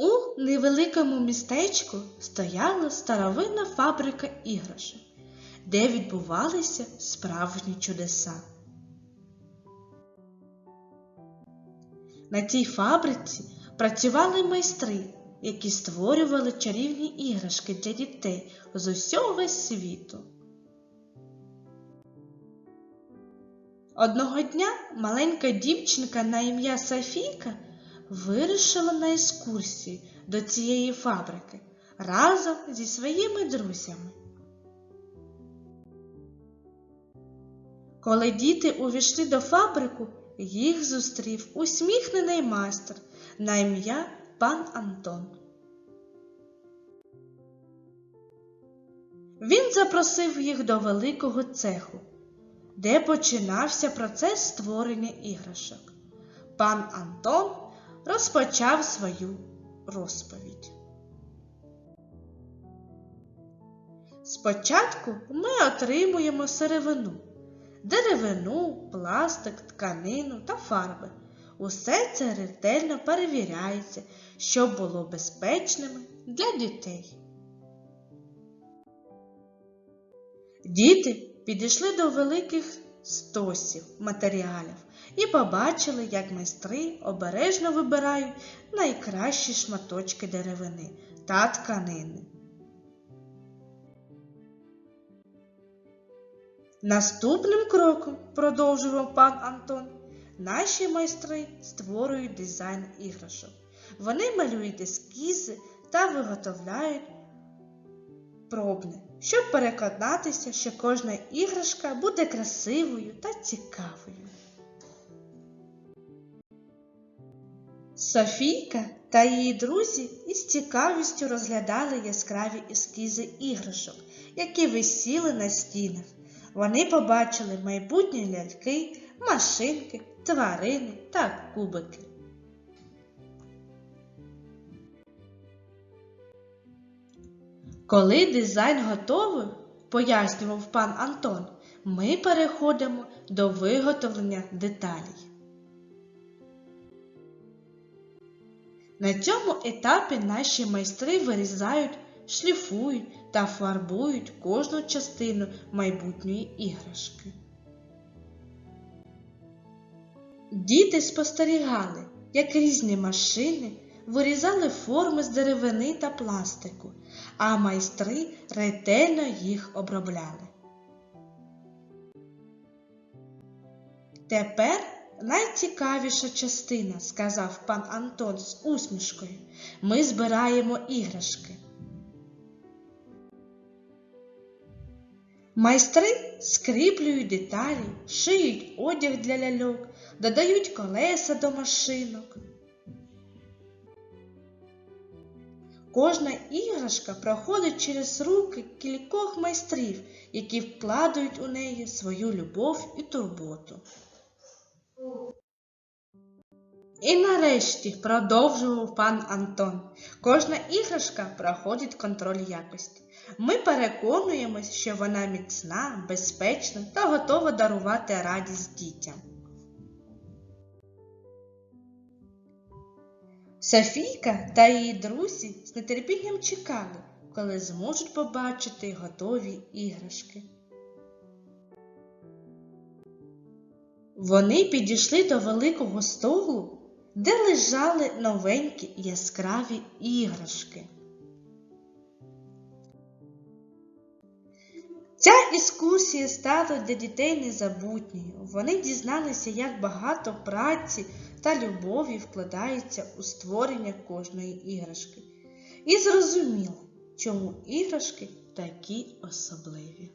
У невеликому містечку стояла старовинна фабрика іграшок, де відбувалися справжні чудеса. На цій фабриці працювали майстри, які створювали чарівні іграшки для дітей з усього світу. Одного дня маленька дівчинка на ім'я Софійка вирішила на екскурсію до цієї фабрики разом зі своїми друзями. Коли діти увійшли до фабрику, їх зустрів усміхнений майстер на ім'я пан Антон. Він запросив їх до великого цеху, де починався процес створення іграшок. Пан Антон розпочав свою розповідь. Спочатку ми отримуємо сировину, деревину, пластик, тканину та фарби. Усе це ретельно перевіряється, щоб було безпечними для дітей. Діти підійшли до великих стосів матеріалів і побачили, як майстри обережно вибирають найкращі шматочки деревини та тканини. Наступним кроком, продовжував пан Антон, наші майстри створюють дизайн іграшок. Вони малюють ескізи та виготовляють пробне, щоб переконатися, що кожна іграшка буде красивою та цікавою. Софійка та її друзі із цікавістю розглядали яскраві ескізи іграшок, які висіли на стінах. Вони побачили майбутні ляльки, машинки, тварини та кубики. Коли дизайн готовий, пояснював пан Антон, ми переходимо до виготовлення деталей. На цьому етапі наші майстри вирізають, шліфують та фарбують кожну частину майбутньої іграшки. Діти спостерігали, як різні машини вирізали форми з деревини та пластику, а майстри ретельно їх обробляли. Тепер найцікавіша частина, сказав пан Антон з усмішкою. Ми збираємо іграшки. Майстри скріплюють деталі, шиють одяг для ляльок, додають колеса до машинок. Кожна іграшка проходить через руки кількох майстрів, які вкладають у неї свою любов і турботу. І нарешті продовжував пан Антон. Кожна іграшка проходить контроль якості. Ми переконуємось, що вона міцна, безпечна та готова дарувати радість дітям. Софійка та її друзі з нетерпінням чекали, коли зможуть побачити готові іграшки. Вони підійшли до великого столу, де лежали новенькі яскраві іграшки. Ця екскурсія стала для дітей незабутньою. Вони дізналися, як багато праці та любові вкладається у створення кожної іграшки. І зрозуміли, чому іграшки такі особливі.